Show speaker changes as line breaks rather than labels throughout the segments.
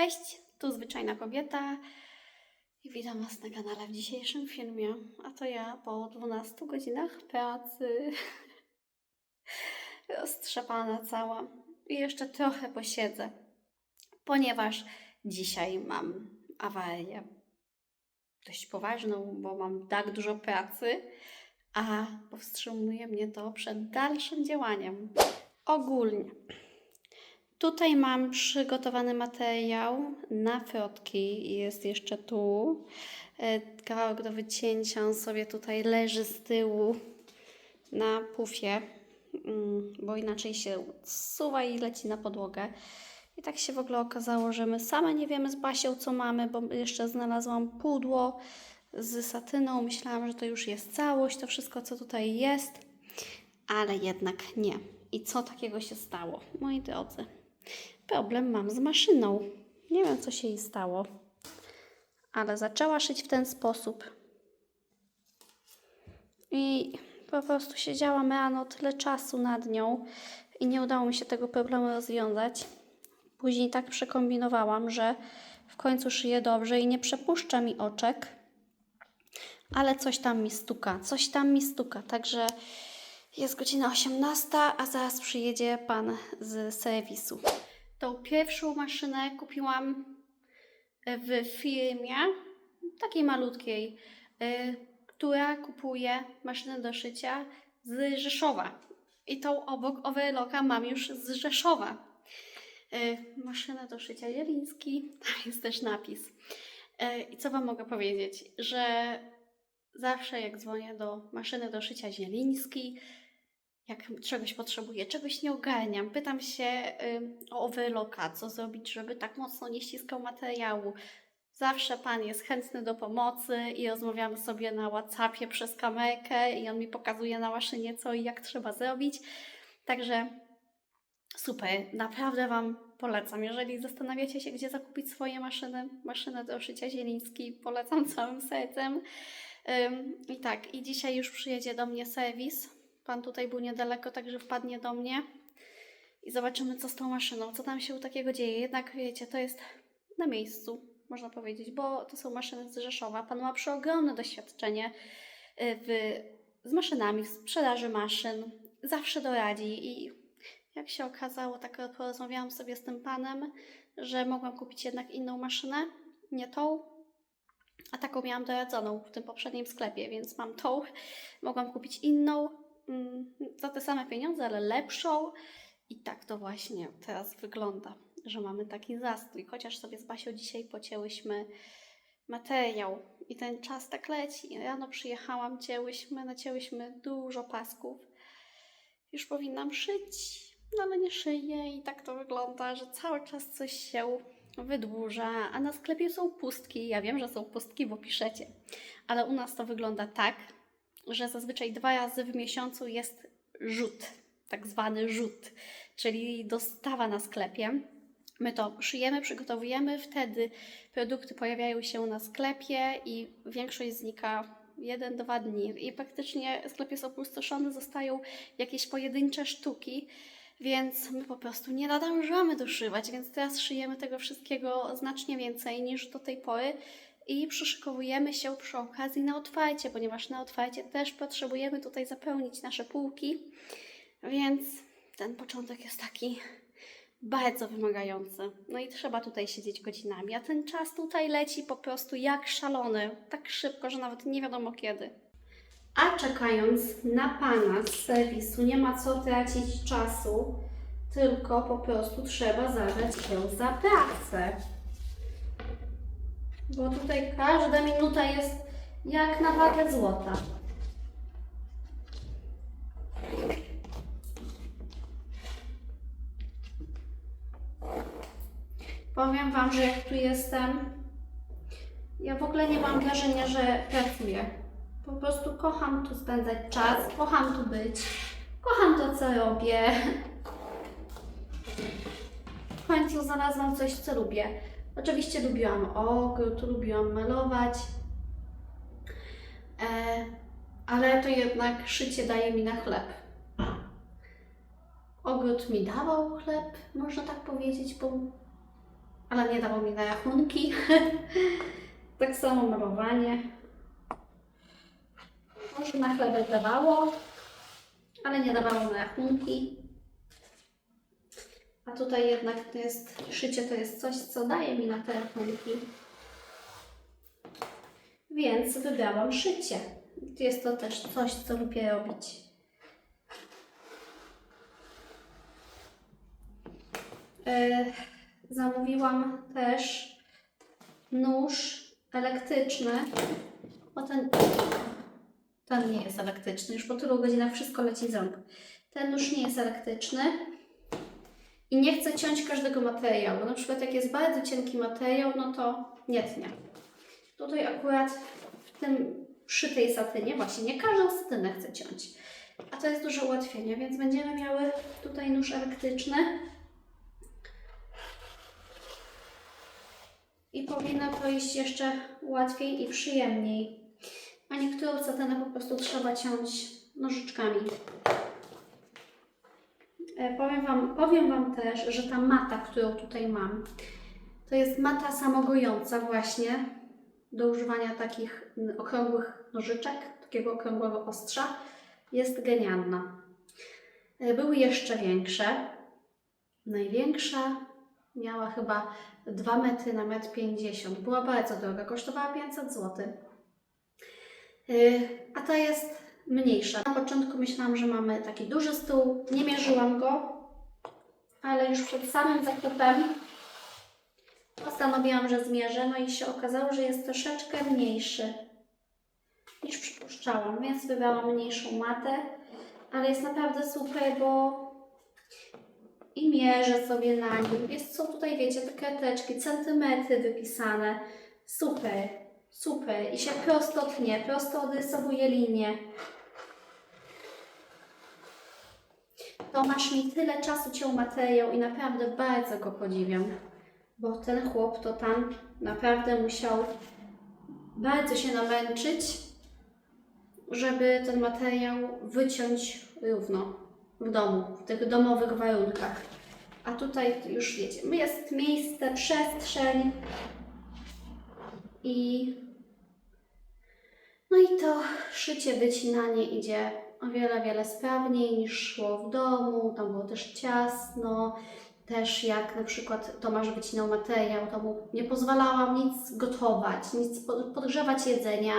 Cześć, tu zwyczajna kobieta i witam Was na kanale w dzisiejszym filmie. A to ja po 12 godzinach pracy, roztrzepana cała i jeszcze trochę posiedzę, ponieważ dzisiaj mam awarię dość poważną, bo mam tak dużo pracy, a powstrzymuje mnie to przed dalszym działaniem. Ogólnie. Tutaj mam przygotowany materiał na frotki. Jest jeszcze tu. E, Kawałek do wycięcia. On sobie tutaj leży z tyłu na pufie, mm, bo inaczej się zsuwa i leci na podłogę. I tak się w ogóle okazało, że my same nie wiemy z Basią, co mamy, bo jeszcze znalazłam pudło z satyną. Myślałam, że to już jest całość, to wszystko, co tutaj jest, ale jednak nie. I co takiego się stało, moi drodzy? Problem mam z maszyną. Nie wiem, co się jej stało, ale zaczęła szyć w ten sposób. I po prostu siedziałam rano tyle czasu nad nią i nie udało mi się tego problemu rozwiązać. Później tak przekombinowałam, że w końcu szyję dobrze i nie przepuszcza mi oczek, ale coś tam mi stuka, coś tam mi stuka, także jest godzina 18, a zaraz przyjedzie pan z serwisu. Tą pierwszą maszynę kupiłam w firmie takiej malutkiej, y, która kupuje maszyny do szycia z Rzeszowa. I tą obok Overlocka mam już z Rzeszowa. Y, Maszynę do szycia Zieliński, tam jest też napis. I co Wam mogę powiedzieć? Że zawsze jak dzwonię do maszyny do szycia Zieliński, jak czegoś potrzebuję, czegoś nie ogarniam, pytam się o overlocka, co zrobić, żeby tak mocno nie ściskał materiału. Zawsze Pan jest chętny do pomocy i rozmawiamy sobie na Whatsappie przez kamerkę i on mi pokazuje na maszynie co i jak trzeba zrobić. Także super, naprawdę Wam polecam. Jeżeli zastanawiacie się, gdzie zakupić swoje maszyny, maszynę do szycia Zieliński, polecam całym sercem. I tak, i dzisiaj już przyjedzie do mnie serwis. Pan tutaj był niedaleko, także wpadnie do mnie i zobaczymy, co z tą maszyną, co tam się u takiego dzieje. Jednak wiecie, to jest na miejscu, można powiedzieć, bo to są maszyny z Rzeszowa. Pan ma przeogromne doświadczenie y, w, z maszynami, w sprzedaży maszyn. Zawsze doradzi i jak się okazało, tak porozmawiałam sobie z tym panem, że mogłam kupić jednak inną maszynę, nie tą, a taką miałam doradzoną w tym poprzednim sklepie, więc mam tą. Mogłam kupić inną za te same pieniądze, ale lepszą. I tak to właśnie teraz wygląda, że mamy taki zastój. Chociaż sobie z Basią dzisiaj pocięłyśmy materiał i ten czas tak leci. Rano przyjechałam, cięłyśmy, nacięłyśmy dużo pasków. Już powinnam szyć, no ale nie szyję i tak to wygląda, że cały czas coś się wydłuża, a na sklepie są pustki. Ja wiem, że są pustki, bo piszecie, ale u nas to wygląda tak, że zazwyczaj dwa razy w miesiącu jest rzut, tak zwany rzut, czyli dostawa na sklepie. My to szyjemy, przygotowujemy, wtedy produkty pojawiają się na sklepie i większość znika jeden, dwa dni. I praktycznie sklep jest opustoszony, zostają jakieś pojedyncze sztuki, więc my po prostu nie nadążamy doszywać, więc teraz szyjemy tego wszystkiego znacznie więcej niż do tej pory i przyszykowujemy się przy okazji na otwarcie, ponieważ na otwarcie też potrzebujemy tutaj zapełnić nasze półki, więc ten początek jest taki bardzo wymagający. No i trzeba tutaj siedzieć godzinami, a ten czas tutaj leci po prostu jak szalony, tak szybko, że nawet nie wiadomo kiedy. A czekając na Pana z serwisu nie ma co tracić czasu, tylko po prostu trzeba zabrać się za pracę. Bo tutaj każda minuta jest jak na wagę złota. Powiem Wam, że jak tu jestem, ja w ogóle nie mam wrażenia, że pracuję. Po prostu kocham tu spędzać czas, kocham tu być, kocham to, co robię. W końcu znalazłam coś, co lubię. Oczywiście lubiłam ogród, lubiłam malować, e, ale to jednak szycie daje mi na chleb. Ogród mi dawał chleb, można tak powiedzieć, bo ale nie dało mi na rachunki. tak samo malowanie. Może na chlebek dawało, ale nie dawało na rachunki. A tutaj jednak to jest, szycie to jest coś, co daje mi na te rachunki. Więc wybrałam szycie. Jest to też coś, co lubię robić. E, zamówiłam też nóż elektryczny. O ten, ten nie jest elektryczny. Już po tylu godzinach wszystko leci z rąk. Ten nóż nie jest elektryczny. I nie chcę ciąć każdego materiału. Na przykład jak jest bardzo cienki materiał, no to nie tnie. Tutaj akurat w tym, przy tej satynie, właśnie nie każdą satynę chcę ciąć. A to jest duże ułatwienie, więc będziemy miały tutaj nóż elektryczny. I powinno to iść jeszcze łatwiej i przyjemniej. A niektóre satyny po prostu trzeba ciąć nożyczkami. E, Powiem wam, powiem Wam też, że ta mata, którą tutaj mam, to jest mata samogojąca właśnie do używania takich okrągłych nożyczek, takiego okrągłego ostrza. Jest genialna. E, Były jeszcze większe. Największa miała chyba 2 metry na 1,50 m. Była bardzo droga, kosztowała 500 zł. Yy, A ta jest mniejsza. Na początku myślałam, że mamy taki duży stół. Nie mierzyłam go, ale już przed samym zakupem postanowiłam, że zmierzę. No i się okazało, że jest troszeczkę mniejszy niż przypuszczałam, więc wybrałam mniejszą matę. Ale jest naprawdę super, bo i mierzę sobie na nim. Jest, są tutaj, wiecie, te karteczki, centymetry wypisane. Super, super. I się prosto tnie, prosto odrysowuje linię. Tomasz mi tyle czasu ciął materiał i naprawdę bardzo go podziwiam. Bo ten chłop to tam naprawdę musiał bardzo się namęczyć, żeby ten materiał wyciąć równo w domu, w tych domowych warunkach. A tutaj już wiecie, jest miejsce, przestrzeń i no i to szycie, wycinanie idzie o wiele, wiele sprawniej niż szło w domu. Tam było też ciasno. Też jak na przykład Tomasz wycinał materiał, to mu nie pozwalałam nic gotować, nic po- podgrzewać jedzenia,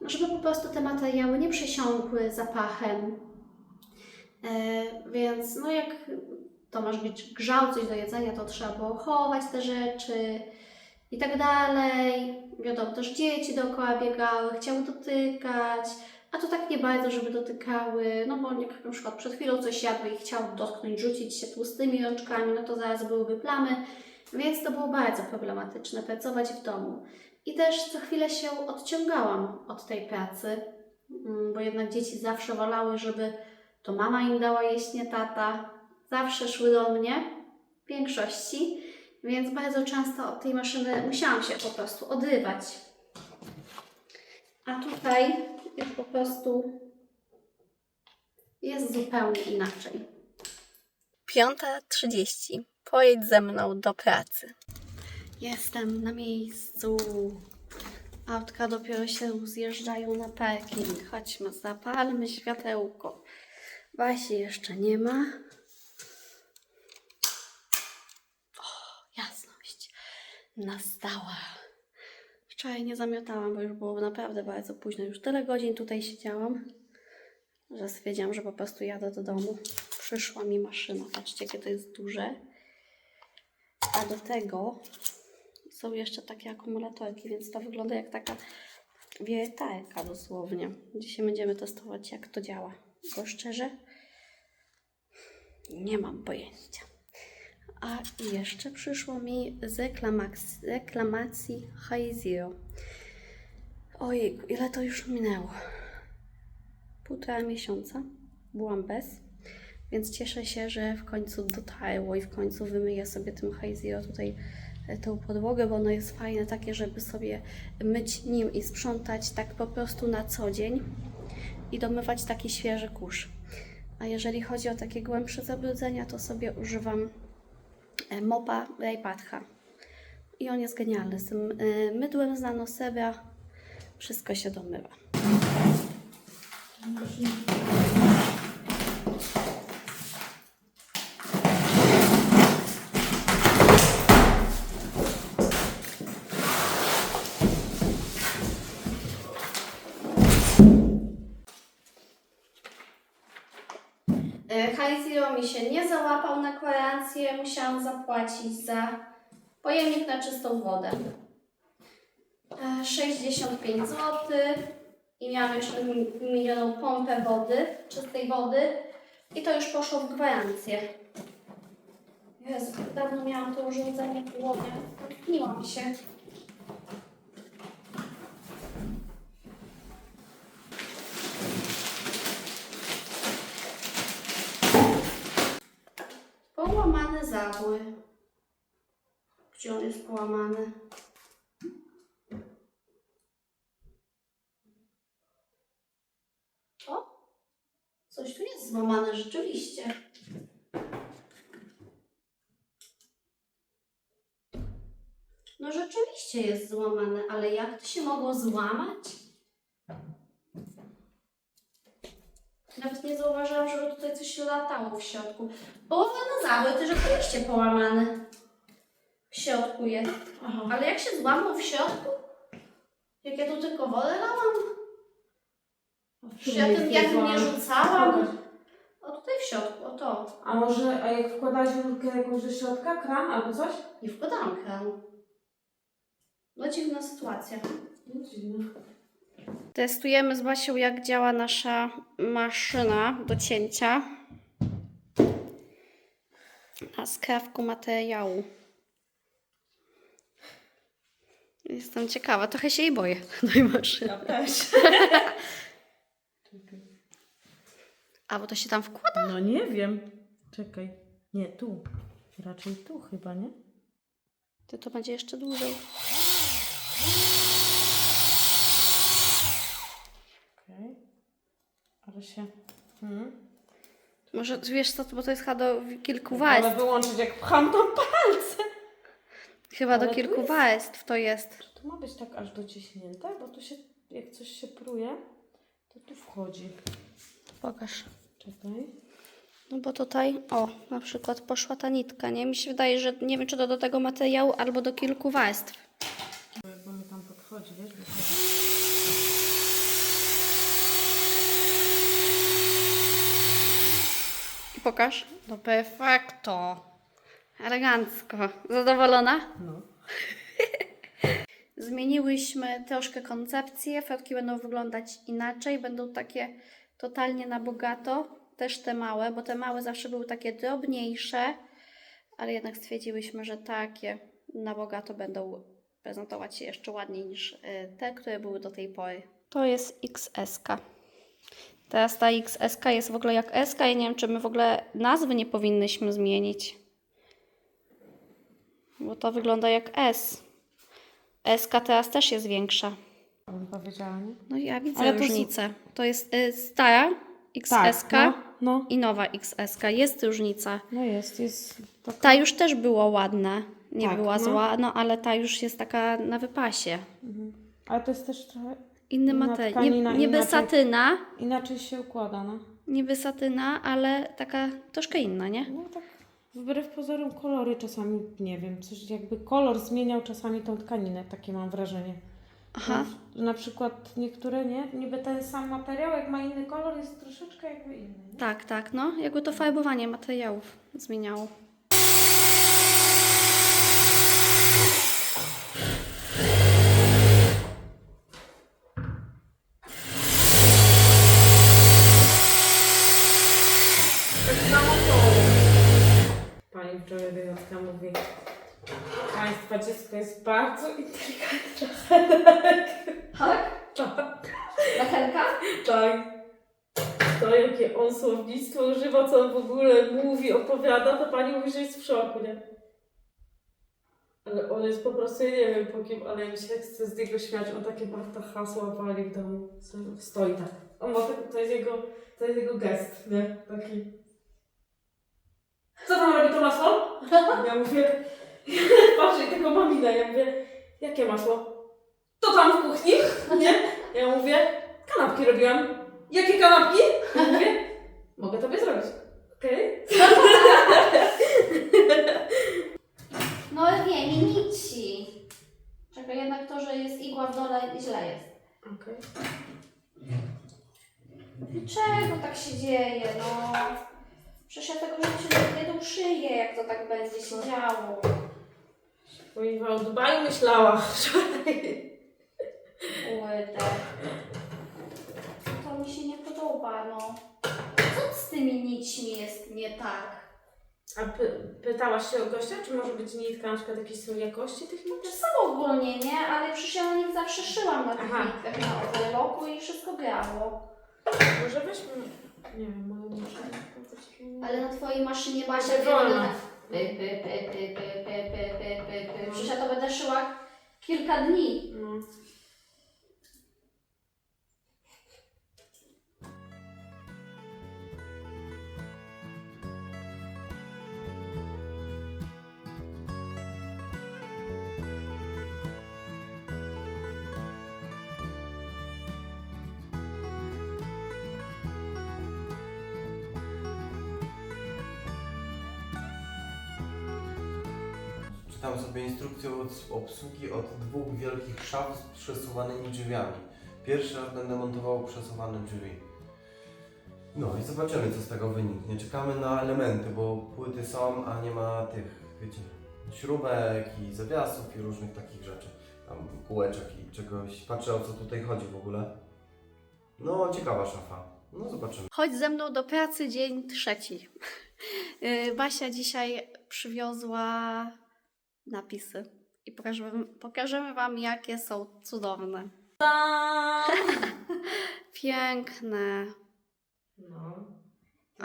żeby po prostu te materiały nie przesiąkły zapachem. E, więc no jak Tomasz gr- grzał coś do jedzenia, to trzeba było chować te rzeczy i tak dalej. Wiadomo, też dzieci dookoła biegały, chciały dotykać, a to tak nie bardzo, żeby dotykały, no bo jak na przykład przed chwilą coś jadły i chciał dotknąć, rzucić się tłustymi rączkami, no to zaraz byłyby plamy, więc to było bardzo problematyczne, pracować w domu. I też co chwilę się odciągałam od tej pracy, mm, bo jednak dzieci zawsze wolały, żeby to mama im dała jeść, nie tata. Zawsze szły do mnie, w większości, więc bardzo często od tej maszyny musiałam się po prostu odrywać. A tutaj jest po prostu jest zupełnie inaczej. 5.30. Pojedź ze mną do pracy. Jestem na miejscu. Autka dopiero się zjeżdżają na parking. Chodźmy, zapalmy światełko. Basi jeszcze nie ma. O, jasność nastała. Wczoraj nie zamiotałam, bo już było naprawdę bardzo późno. Już tyle godzin tutaj siedziałam, że stwierdziłam, że po prostu jadę do domu. Przyszła mi maszyna. Patrzcie, jakie to jest duże. A do tego są jeszcze takie akumulatorki, więc to wygląda jak taka wiertarka dosłownie. Dzisiaj będziemy testować, jak to działa. Bo szczerze, nie mam pojęcia. A jeszcze przyszło mi z reklamac- reklamacji Zero. Ojej, ile to już minęło? Półtora miesiąca byłam bez, więc cieszę się, że w końcu dotarło i w końcu wymyję sobie tym Zero tutaj e, tą podłogę, bo ono jest fajne takie, żeby sobie myć nim i sprzątać tak po prostu na co dzień i domywać taki świeży kurz. A jeżeli chodzi o takie głębsze zabrudzenia, to sobie używam mopa Raypatha. I on jest genialny. Z tym y, mydłem z nanosebia wszystko się domywa. Mi się nie załapał na gwarancję, musiałam zapłacić za pojemnik na czystą wodę. E, 65 zł i miałam jeszcze mi- milioną pompę wody, czystej wody i to już poszło w gwarancję. Jezu, dawno miałam to urządzenie w głowie, tkniłam się. Połamane zabły. Gdzie on jest połamany? O! Coś tu jest złamane rzeczywiście. No rzeczywiście jest złamane, ale jak to się mogło złamać? Nawet nie zauważyłam, żeby tutaj coś latało w środku. Połamane zabły też rzeczywiście połamane. W środku jest.
Aha.
Ale jak się złamał w środku? Jak ja tu tylko wodę lałam? Ja tym jak nie rzucałam? O tutaj w środku, o to.
A może, a jak wkładałaś rurkę jakąś do środka, kran albo coś?
Nie wkładałam kranu. No dziwna sytuacja.
No dziwne.
Testujemy z Basią, jak działa nasza maszyna do cięcia na skrawku materiału. Jestem ciekawa, trochę się jej boję tej maszyny.
też.
A, bo to się tam wkłada?
No nie wiem. Czekaj. Nie, tu. Raczej tu chyba, nie?
To to będzie jeszcze dłużej.
Okej. Ale się... Hmm.
Może wiesz co, bo to jest chyba do kilku
Ale
warstw.
wyłączyć jak pcham to palce.
Chyba do
ale tu
kilku
jest-
warstw to jest.
To ma być tak aż dociśnięte, bo tu się, jak coś się pruje, to tu wchodzi.
Pokaż.
Czekaj.
No bo tutaj, o, na przykład poszła ta nitka, nie? Mi się wydaje, że nie wiem, czy to do tego materiału, albo do kilku warstw.
Bo jak mi tam podchodzi, wiesz? Bo to...
pokaż. No perfekto. Elegancko. Zadowolona?
No.
Zmieniłyśmy troszkę koncepcję. Fotki będą wyglądać inaczej. Będą takie totalnie na bogato. Też te małe, bo te małe zawsze były takie drobniejsze, ale jednak stwierdziłyśmy, że takie na bogato będą prezentować się jeszcze ładniej niż y, te, które były do tej pory. To jest XS. -ka. Teraz ta XS jest w ogóle jak S. Ja nie wiem, czy my w ogóle nazwy nie powinnyśmy zmienić. Bo to wygląda jak S. SK teraz też jest większa.
Bym powiedziała, nie?
No ja widzę
Ale to
różnicę. To jest y, stara XS
no, no,
i nowa XS. Jest różnica.
no jest, jest taka...
Ta już też była ładna. Nie
Tak,
była
no.
zła, no ale ta już jest taka na wypasie.
Mhm. Ale to jest też trochę
Inny materiał. Nie, niby
inaczej.
satyna,
inaczej się układa, no.
niby satyna, ale taka troszkę inna, nie?
No tak wbrew pozorom kolory czasami, nie wiem, coś jakby kolor zmieniał czasami tą tkaninę, takie mam wrażenie.
Aha.
Na, na przykład niektóre, nie? Niby ten sam materiał, jak ma inny kolor, jest troszeczkę jakby inny. Nie?
Tak, tak, no. Jakby to farbowanie materiałów zmieniało.
Pani wczoraj wyjątka mówi, Dziecko jest bardzo inteligentne.
Tak?
Tak.
Na Helka?
Tak. To jakie on słownictwo używa, co on w ogóle mówi, opowiada, to pani mówi, że jest w szoku, nie? Ale on jest po prostu, ja nie wiem po kim, ale ja mi się chce z niego śmiać. On takie bardzo hasła wali w domu. Stoi tak. On ma, tak- to jest jego, to jest jego gest, nie? Taki. Co tam robi to masło? Ja mówię, Patrzę i tylko mamina. Ja mówię, jakie masło? To tam w kuchni, nie? Ja mówię, kanapki robiłam. Jakie kanapki? Ja mówię, mogę tobie zrobić. Okej?
No nie, nie nici. Czekaj, jednak to, że jest igła w dole, źle jest.
Okej.
Dlaczego tak się dzieje, no? Przecież ja tego rzeczy nie doszyję, jak to tak będzie się działo.
Kuźwa, o Dubaju myślała wczoraj.
Kurde. To mi się nie podoba, no. Co z tymi nićmi jest nie tak?
A py- pytałaś się o gościa, czy może być nitka na przykład jakiejś są jakości tych nitek?
Są ogólnie, nie? Ale przecież ja na nich zawsze szyłam na tych
Aha.
nitkach na overlocku i wszystko grało.
Może weźmy, nie wiem, moją muszę.
Ale na twojej maszynie Basia
wolno.
tak py, py, py, py, py, py, py, py, py. Przecież ja to będę szyła kilka dni.
No.
Czytam sobie instrukcję od obsługi od dwóch wielkich szaf z przesuwanymi drzwiami. Pierwszy raz będę montował przesuwane drzwi. No i zobaczymy co z tego wyniknie. Czekamy na elementy, bo płyty są, a nie ma tych, wiecie, śrubek i zawiasów i różnych takich rzeczy. Tam kółeczek i czegoś. Patrzę o co tutaj chodzi w ogóle. No ciekawa szafa. No zobaczymy.
Chodź ze mną do pracy dzień trzeci. Yy, Basia dzisiaj przywiozła napisy i pokażemy, pokażemy Wam, jakie są cudowne. Piękne,
No.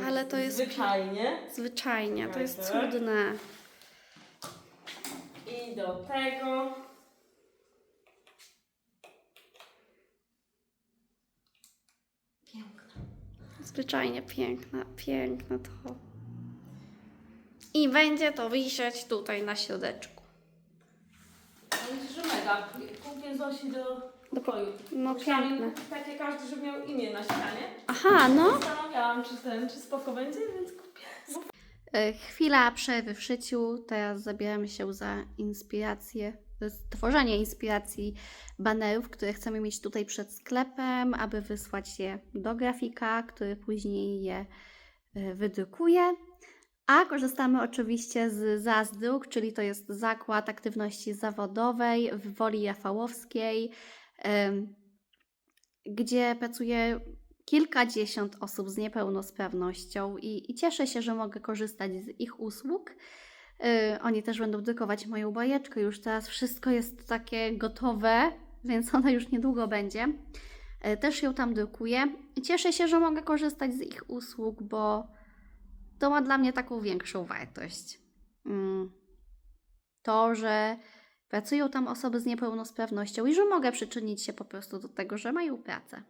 Ale to jest-
Zwyczajnie.
zwyczajnie, to jest cudne.
I do tego. Piękne.
Zwyczajnie piękne, piękne to. I będzie to wisieć tutaj na środeczku.
Myślę, że mega. Kupię Zosi do pokoju.
No
Myślałam,
piękne.
takie każdy, żeby miał imię na ścianie.
Aha, no.
Zastanawiałam, czy ten, czy spoko będzie, więc kupię.
E, Chwila przerwy w szyciu. Teraz zabieramy się za inspirację, tworzenie inspiracji banerów, które chcemy mieć tutaj przed sklepem, aby wysłać je do grafika, który później je e, wydrukuje. A korzystamy oczywiście z Zazdruk, czyli to jest zakład aktywności zawodowej w Woli Rafałowskiej, gdzie pracuje kilkadziesiąt osób z niepełnosprawnością i, i cieszę się, że mogę korzystać z ich usług. Yy, oni też będą drukować moją bajeczkę. Już teraz wszystko jest takie gotowe, więc ona już niedługo będzie. Yy, też ją tam drukuję. Cieszę się, że mogę korzystać z ich usług, bo to ma dla mnie taką większą wartość. Mm. To, że pracują tam osoby z niepełnosprawnością i że mogę przyczynić się po prostu do tego, że mają pracę.